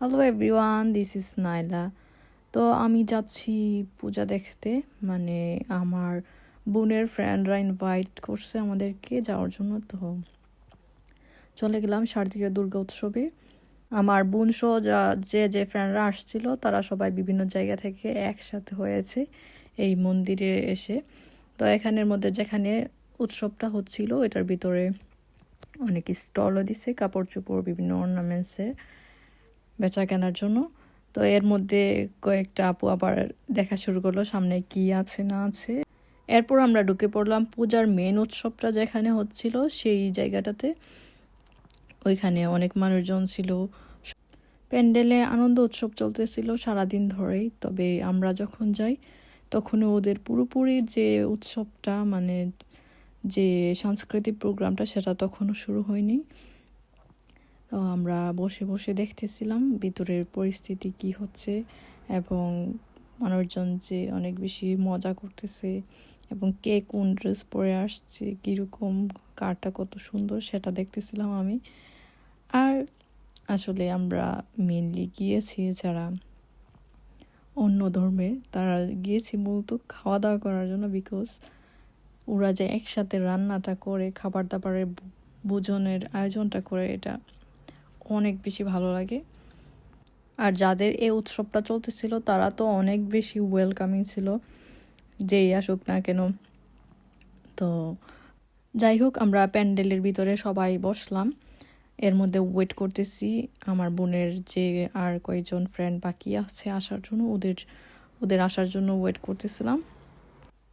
Hello everyone this is Naila তো আমি যাচ্ছি পূজা দেখতে। মানে আমার বোনের ফ্রেন্ডরা ইনভাইট করছে আমাদেরকে যাওয়ার জন্য। তো চলে গেলাম শারদীয় দুর্গা উৎসবে। আমার বোন সহ যা, যে যে ফ্রেন্ডরা আসছিল, তারা সবাই বিভিন্ন জায়গা থেকে একসাথে হয়েছে এই মন্দিরে এসে। তো এখানের মধ্যে যেখানে উৎসবটা হচ্ছিল, এটার ভিতরে অনেক স্টলও দিছে কাপড় চোপড় বিভিন্ন অর্নামেন্টসের বেচা কেনার জন্য। তো এর মধ্যে কয়েকটা আপু আবার দেখা শুরু করল সামনে কি আছে, না আছে। এরপর আমরা ঢুকে পড়লাম পূজার মেন উৎসবটা যেখানে হচ্ছিল সেই জায়গাটাতে। ওইখানে অনেক মানুষজন ছিল। প্যান্ডেলে আনন্দ উৎসব চলতেছিল সারাদিন ধরেই। তবে আমরা যখন যাই তখন ওদের পুরোপুরি যে উৎসবটা মানে যে সাংস্কৃতিক প্রোগ্রামটা, সেটা তখনও শুরু হয়নি। তো আমরা বসে বসে দেখতেছিলাম ভিতরের পরিস্থিতি কি হচ্ছে এবং মানুষজন যে অনেক বেশি মজা করতেছে এবং কে কোন ড্রেস পরে আসছে, কীরকম কারটা কত সুন্দর সেটা দেখতেছিলাম আমি। আর আসলে আমরা মেনলি গিয়েছি যারা অন্য ধর্মে, তারা গিয়েছি মূলত খাওয়া দাওয়া করার জন্য বিকজ ওরা যে একসাথে রান্নাটা করে খাবার দাবারের ভোজনের আয়োজনটা করে এটা অনেক বেশি ভালো লাগে। আর যাদের এই উৎসবটা চলতেছিল, তারা তো অনেক বেশি ওয়েলকামিং ছিল, যেই আসুক না কেন। তো যাই হোক, আমরা প্যান্ডেলের ভিতরে সবাই বসলাম। এর মধ্যে ওয়েট করতেছি। আমার বোনের যে আর কয়েকজন ফ্রেন্ড বাকি আছে আসার জন্য, ওদের ওদের আসার জন্য ওয়েট করতেছিলাম।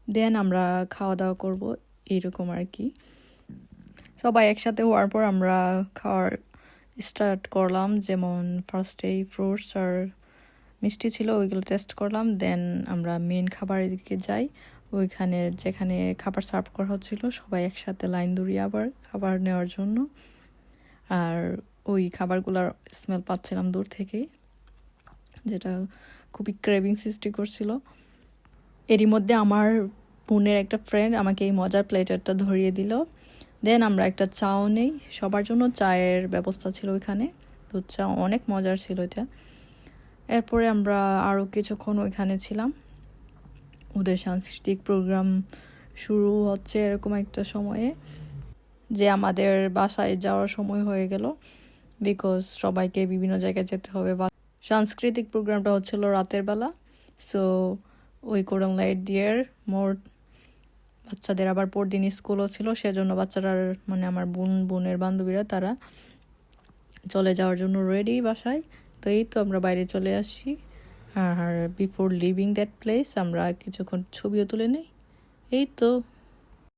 দেন আমরা খাওয়া দাওয়া করব এইরকম আর কি। সবাই একসাথে হওয়ার পর আমরা খাওয়ার স্টার্ট করলাম, যেমন ফার্স্টেই ফ্রুটস আর মিষ্টি ছিল ওইগুলো টেস্ট করলাম দেন আমরা মেন খাবারের দিকে যাই। ওইখানে যেখানে খাবার সার্ভ করা হচ্ছিল, সবাই একসাথে লাইন দৌড়িয়ে আবার খাবার নেওয়ার জন্য। আর ওই খাবারগুলোর স্মেল পাচ্ছিলাম দূর থেকেই যেটা খুবই ক্রেভিং সৃষ্টি করছিল। এরই মধ্যে আমার বোনের একটা ফ্রেন্ড আমাকে এই মজার প্লেটারটা ধরিয়ে দিল। দেন আমরা একটা চাও নেই। সবার জন্য চায়ের ব্যবস্থা ছিল ওইখানে। দুধ চা অনেক মজার ছিল এটা। এরপরে আমরা আরও কিছুক্ষণ ওইখানে ছিলাম। ওদের সাংস্কৃতিক প্রোগ্রাম শুরু হচ্ছে এরকম একটা সময়ে, যে আমাদের বাসায় যাওয়ার সময় হয়ে গেল। বিকজ সবাইকে বিভিন্ন জায়গায় যেতে হবে। বা সাংস্কৃতিক প্রোগ্রামটা হচ্ছিল রাতের বেলা। সো ওই কোরআন লাইট দিয়ে মোর বাচ্চাদের আবার পরদিন স্কুলও ছিল, সেজন্য বাচ্চারা মানে আমার বোন, বোনের বান্ধবীরা তারা চলে যাওয়ার জন্য রেডি বাসায়। তো এই তো আমরা বাইরে চলে আসি আর বিফোর লিভিং দ্যাট প্লেস আমরা কিছুক্ষণ ছবিও তুলে নিই। এই তো